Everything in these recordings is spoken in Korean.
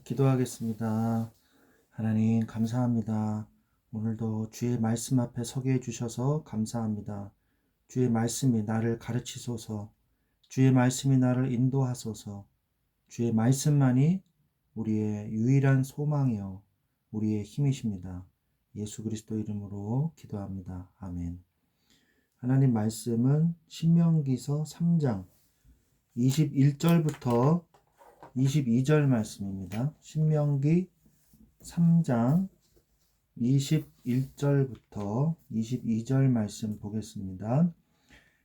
기도하겠습니다. 하나님, 감사합니다. 오늘도 주의 말씀 앞에 서게 해주셔서 감사합니다. 주의 말씀이 나를 가르치소서, 주의 말씀이 나를 인도하소서, 주의 말씀만이 우리의 유일한 소망이요, 우리의 힘이십니다. 예수 그리스도 이름으로 기도합니다. 아멘. 하나님 말씀은 신명기서 3장 21절부터 22절 말씀입니다. 신명기 3장 21절부터 22절 말씀 보겠습니다.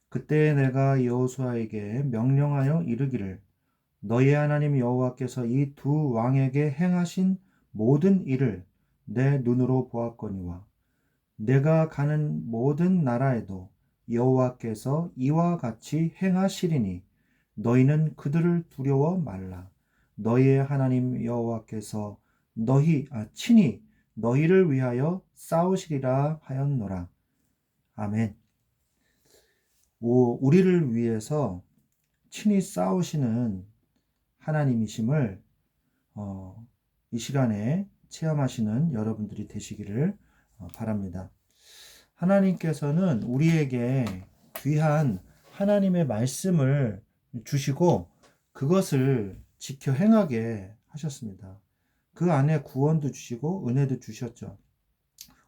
그때 내가 여호수아에게 명령하여 이르기를 너희 하나님 여호와께서 이 두 왕에게 행하신 모든 일을 내 눈으로 보았거니와 내가 가는 모든 나라에도 여호와께서 이와 같이 행하시리니 너희는 그들을 두려워 말라. 너희의 하나님 여호와께서 너희 아, 친히 너희를 위하여 싸우시리라 하였노라. 아멘. 오, 우리를 위해서 친히 싸우시는 하나님이심을 어, 이 시간에 체험하시는 여러분들이 되시기를 어, 바랍니다. 하나님께서는 우리에게 귀한 하나님의 말씀을 주시고 그것을 지켜 행하게 하셨습니다. 그 안에 구원도 주시고 은혜도 주셨죠.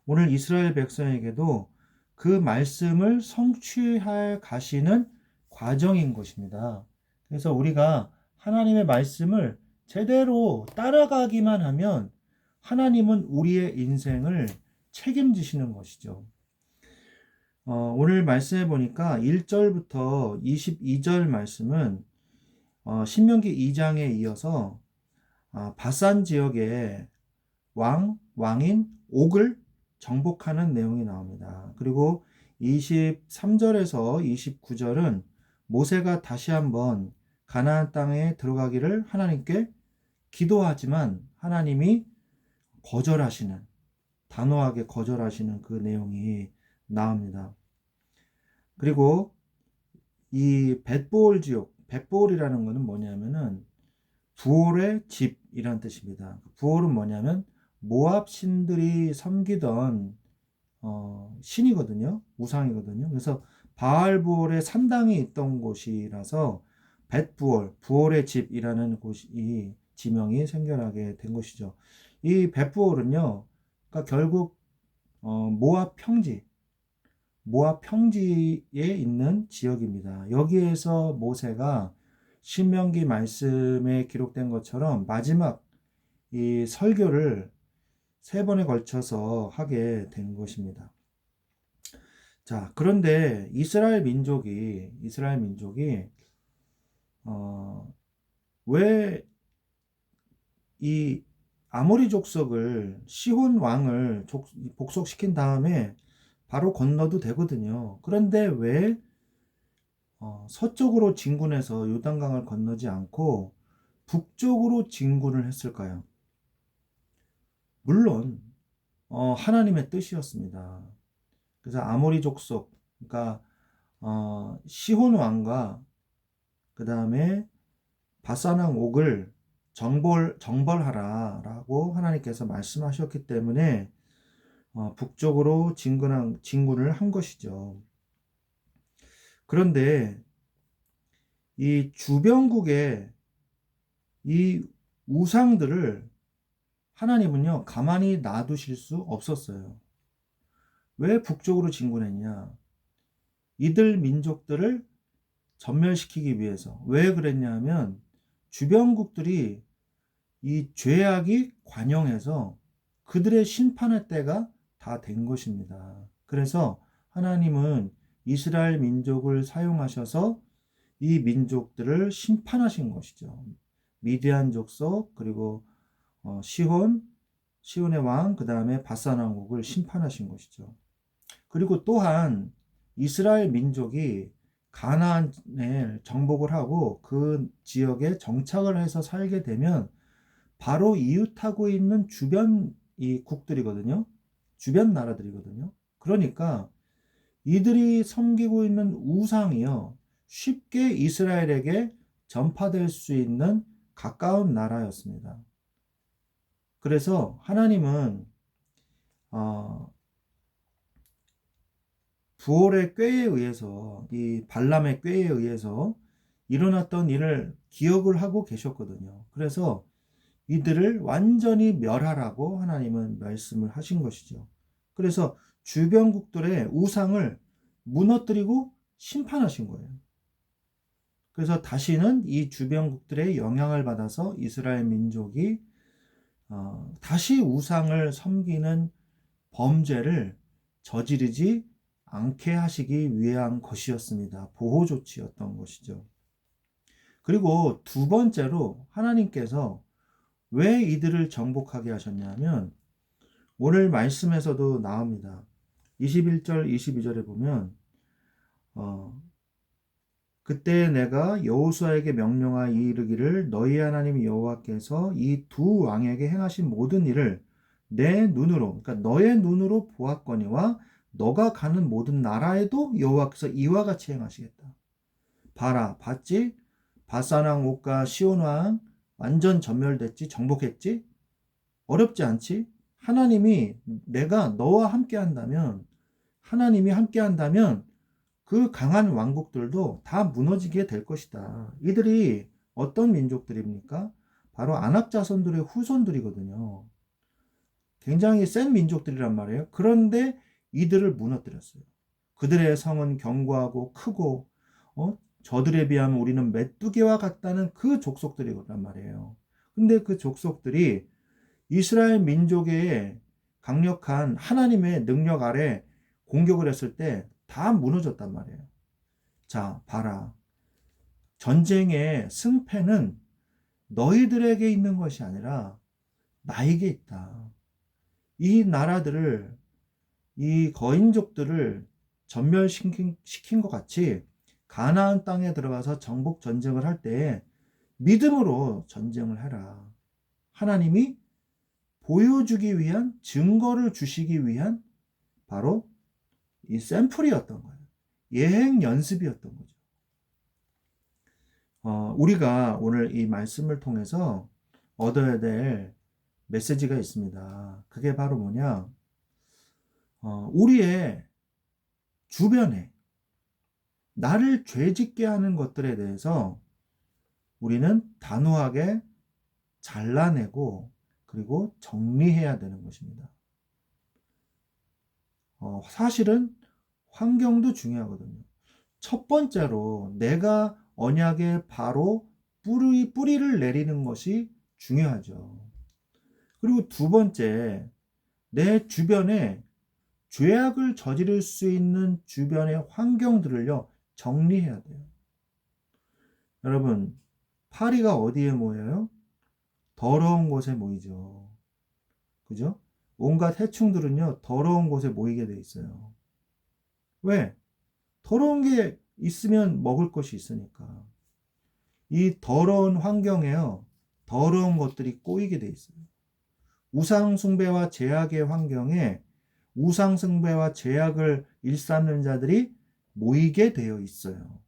오늘 이스라엘 백성에게도 그 말씀을 성취해 가시는 과정인 것입니다. 그래서 우리가 하나님의 말씀을 제대로 따라가기만 하면 하나님은 우리의 인생을 책임지시는 것이죠. 어, 오늘 말씀해 보니까 1절부터 22절 말씀은 어, 신명기 2장에 이어서 어, 바산 지역의 왕, 왕인 옥을 정복하는 내용이 나옵니다. 그리고 23절에서 29절은 모세가 다시 한번 가나안 땅에 들어가기를 하나님께 기도하지만 하나님이 거절하시는 단호하게 거절하시는 그 내용이 나옵니다. 그리고 이 벳보올 지역, 벳보올이라는 것은 뭐냐면은 부올의 집이란 뜻입니다. 부올은 뭐냐면 모압 신들이 섬기던 어, 신이거든요. 우상이거든요. 그래서 바알 부올의 산당이 있던 곳이라서 벳부올, 부올의 집이라는 곳이 지명이 생겨나게 된 것이죠. 이 벳부올은요, 그러니까 결국 어, 모압 평지, 모압 평지에 있는 지역입니다. 여기에서 모세가 신명기 말씀에 기록된 것처럼 마지막 이 설교를 세 번에 걸쳐서 하게 된 것입니다. 자, 그런데 이스라엘 민족이 이스라엘 민족이 어, 왜 이 아모리 족속을 시혼 왕을 복속시킨 다음에 바로 건너도 되거든요. 그런데 왜 어, 서쪽으로 진군해서 요단강을 건너지 않고 북쪽으로 진군을 했을까요? 물론 어, 하나님의 뜻이었습니다. 그래서 아모리 족속, 그러니까 어, 시혼 왕과 그 다음에 바사낭 옥을 정벌 정벌하라라고 하나님께서 말씀하셨기 때문에 어, 북쪽으로 진군한 진군을 한 것이죠. 그런데 이 주변국의 이 우상들을 하나님은요, 가만히 놔두실 수 없었어요. 왜 북쪽으로 진군했냐? 이들 민족들을 전멸시키기 위해서. 왜 그랬냐면, 주변국들이 이 죄악이 관영해서 그들의 심판의 때가 다 된 것입니다. 그래서 하나님은 이스라엘 민족을 사용하셔서 이 민족들을 심판하신 것이죠. 미디안 족속 그리고 어, 시혼 시혼의 왕 그 다음에 바산 왕국을 심판하신 것이죠. 그리고 또한 이스라엘 민족이 가나안에 정복을 하고 그 지역에 정착을 해서 살게 되면 바로 이웃하고 있는 주변 이 국들이거든요. 주변 나라들이거든요. 그러니까 이들이 섬기고 있는 우상이요. 쉽게 이스라엘에게 전파될 수 있는 가까운 나라였습니다. 그래서 하나님은 어, 부올의 꾀에 의해서 이 발람의 꾀에 의해서 일어났던 일을 기억을 하고 계셨거든요. 그래서 이들을 완전히 멸하라고 하나님은 말씀을 하신 것이죠. 그래서 주변국들의 우상을 무너뜨리고 심판하신 거예요. 그래서 다시는 이 주변국들의 영향을 받아서 이스라엘 민족이 어, 다시 우상을 섬기는 범죄를 저지르지 않게 하시기 위한 것이었습니다. 보호 조치였던 것이죠. 그리고 두 번째로 하나님께서 왜 이들을 정복하게 하셨냐면 오늘 말씀에서도 나옵니다. 21절, 22절에 보면 어, 그때 내가 여호수아에게 명령하여 이르기를 너희 하나님 여호와께서 이 두 왕에게 행하신 모든 일을 내 눈으로 그러니까 너의 눈으로 보았거니와 너가 가는 모든 나라에도 여호와께서 이와 같이 행하시겠다. 봐라, 봤지? 바사랑 옥과 시온왕 완전 전멸됐지, 정복했지? 어렵지 않지? 하나님이 내가 너와 함께 한다면, 하나님이 함께 한다면 그 강한 왕국들도 다 무너지게 될 것이다. 이들이 어떤 민족들입니까? 바로 안악 자손들의 후손들이거든요. 굉장히 센 민족들이란 말이에요. 그런데 이들을 무너뜨렸어요. 그들의 성은 견고하고 크고 어? 저들에 비하면 우리는 메뚜기와 같다는 그 족속들이란 말이에요. 근데 그 족속들이 이스라엘 민족의 강력한 하나님의 능력 아래 공격을 했을 때 다 무너졌단 말이에요. 자, 봐라. 전쟁의 승패는 너희들에게 있는 것이 아니라 나에게 있다. 이 나라들을 이 거인족들을 전멸시킨 시킨 것 같이 가나안 땅에 들어가서 정복 전쟁을 할 때 믿음으로 전쟁을 해라. 하나님이 보여주기 위한 증거를 주시기 위한 바로 이 샘플이었던 거예요. 예행 연습이었던 거죠. 어, 우리가 오늘 이 말씀을 통해서 얻어야 될 메시지가 있습니다. 그게 바로 뭐냐? 어, 우리의 주변에 나를 죄짓게 하는 것들에 대해서 우리는 단호하게 잘라내고 그리고 정리해야 되는 것입니다. 어, 사실은 환경도 중요하거든요. 첫 번째로 내가 언약에 바로 뿌리, 뿌리를 내리는 것이 중요하죠. 그리고 두 번째, 내 주변에 죄악을 저지를 수 있는 주변의 환경들을요, 정리해야 돼요. 여러분, 파리가 어디에 모여요? 더러운 곳에 모이죠. 그죠? 온갖 해충들은요, 더러운 곳에 모이게 돼 있어요. 왜? 더러운 게 있으면 먹을 것이 있으니까. 이 더러운 환경에요, 더러운 것들이 꼬이게 돼 있어요. 우상숭배와 제약의 환경에 우상숭배와 제약을 일삼는 자들이 모이게 되어 있어요.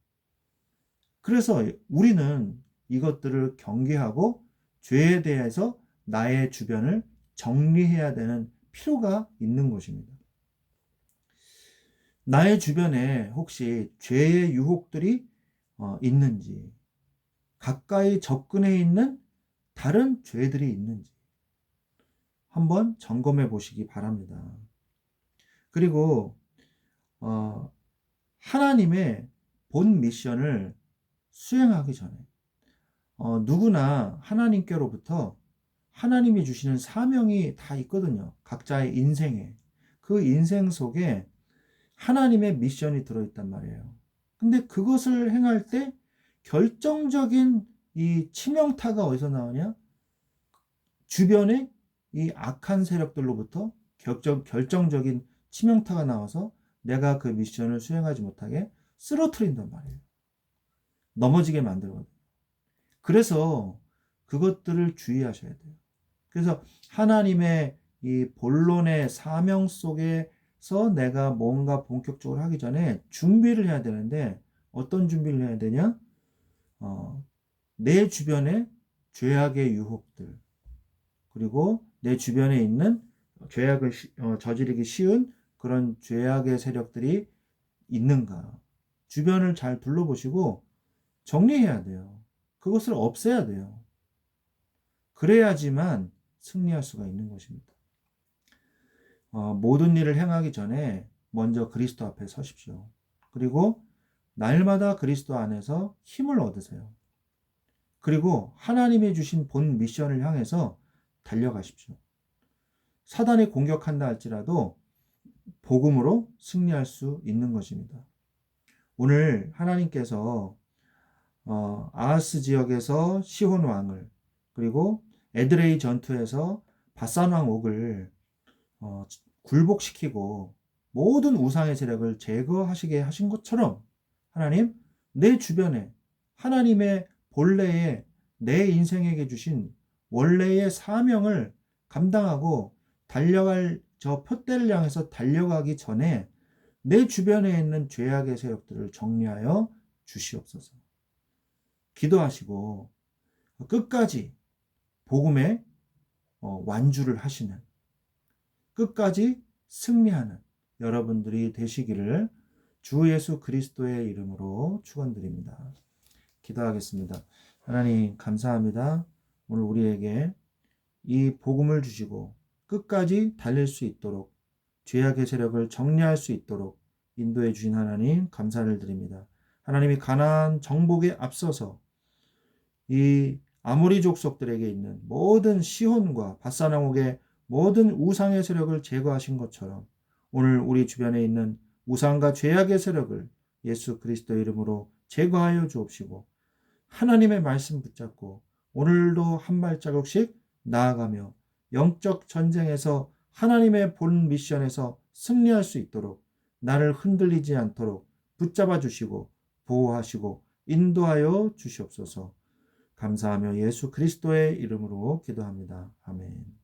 그래서 우리는 이것들을 경계하고 죄에 대해서 나의 주변을 정리해야 되는 필요가 있는 것입니다. 나의 주변에 혹시 죄의 유혹들이 어, 있는지, 가까이 접근해 있는 다른 죄들이 있는지 한번 점검해 보시기 바랍니다. 그리고 어, 하나님의 본 미션을 수행하기 전에 어, 누구나 하나님께로부터 하나님이 주시는 사명이 다 있거든요. 각자의 인생에 그 인생 속에 하나님의 미션이 들어있단 말이에요. 근데 그것을 행할 때 결정적인 이 치명타가 어디서 나오냐? 주변에 이 악한 세력들로부터 결정, 결정적인 치명타가 나와서 내가 그 미션을 수행하지 못하게 쓰러트린단 말이에요. 넘어지게 만들거든요. 그래서 그것들을 주의하셔야 돼요. 그래서 하나님의 이 본론의 사명 속에서 내가 뭔가 본격적으로 하기 전에 준비를 해야 되는데 어떤 준비를 해야 되냐? 어, 내 주변에 죄악의 유혹들, 그리고 내 주변에 있는 죄악을 시- 어, 저지르기 쉬운 그런 죄악의 세력들이 있는가. 주변을 잘 둘러보시고 정리해야 돼요. 그것을 없애야 돼요. 그래야지만 승리할 수가 있는 것입니다. 어, 모든 일을 행하기 전에 먼저 그리스도 앞에 서십시오. 그리고 날마다 그리스도 안에서 힘을 얻으세요. 그리고 하나님이 주신 본 미션을 향해서 달려가십시오. 사단이 공격한다 할지라도 복음으로 승리할 수 있는 것입니다. 오늘 하나님께서 어, 아하스 지역에서 시혼 왕을 그리고 에드레이 전투에서 바산 왕 옥을 어, 굴복시키고 모든 우상의 세력을 제거하시게 하신 것처럼 하나님 내 주변에 하나님의 본래의 내 인생에게 주신 원래의 사명을 감당하고 달려갈 저 표대를 향해서 달려가기 전에 내 주변에 있는 죄악의 세력들을 정리하여 주시옵소서. 기도하시고 끝까지 복음의 어, 완주를 하시는 끝까지 승리하는 여러분들이 되시기를 주 예수 그리스도의 이름으로 축원드립니다. 기도하겠습니다. 하나님 감사합니다. 오늘 우리에게 이 복음을 주시고 끝까지 달릴 수 있도록 죄악의 세력을 정리할 수 있도록 인도해 주신 하나님 감사를 드립니다. 하나님이 가나안 정복에 앞서서 이 아모리 족속들에게 있는 모든 시혼과 바사나옥의 모든 우상의 세력을 제거하신 것처럼 오늘 우리 주변에 있는 우상과 죄악의 세력을 예수 그리스도 이름으로 제거하여 주옵시고 하나님의 말씀 붙잡고 오늘도 한 발자국씩 나아가며 영적 전쟁에서 하나님의 본 미션에서 승리할 수 있도록 나를 흔들리지 않도록 붙잡아 주시고 보호하시고 인도하여 주시옵소서. 감사하며 예수 그리스도의 이름으로 기도합니다. 아멘.